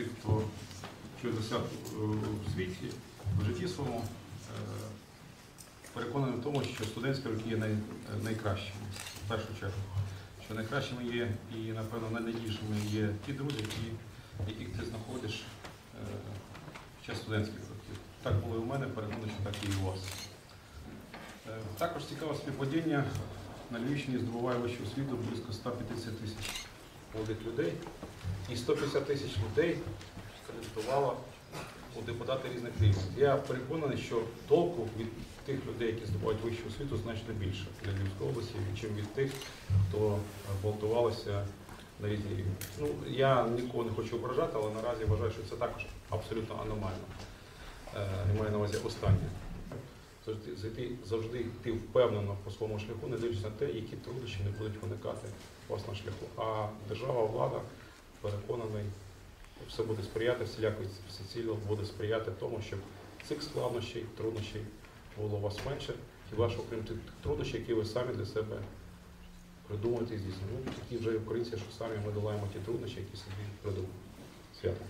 тих, хто щось досяг е, у світі, в житті своєму, е, переконаний в тому, що студентські роки є най, найкращими, в першу чергу. Що найкращими є і, напевно, найнадійнішими є ті друзі, які, яких ти знаходиш е, під час студентських років. Так було і у мене, переконаний, що так і у вас. Е, Також цікаве співпадіння. На Львівщині здобуває вищу освіту близько 150 тисяч молодих людей. І 150 тисяч людей кандидатувало у депутати різних рівнів. Я переконаний, що толку від тих людей, які здобувають вищу освіту, значно більше для Львівської області, чим від тих, хто балотувалися на різні рівні. Ну, я нікого не хочу ображати, але наразі вважаю, що це також абсолютно аномально. Е, Я маю на увазі останнє. Завжди, завжди йти впевнено по своєму шляху, не дивлячись на те, які труднощі не будуть виникати у вас шляху. А держава, влада, переконаний, все буде сприяти, всіляко всеціло буде сприяти тому, щоб цих складнощів, труднощів було у вас менше, хіба що окрім тих труднощів, які ви самі для себе придумуєте і здійснюєте. Ну, такі вже українці, що самі ми долаємо ті труднощі, які собі придумали. Свято.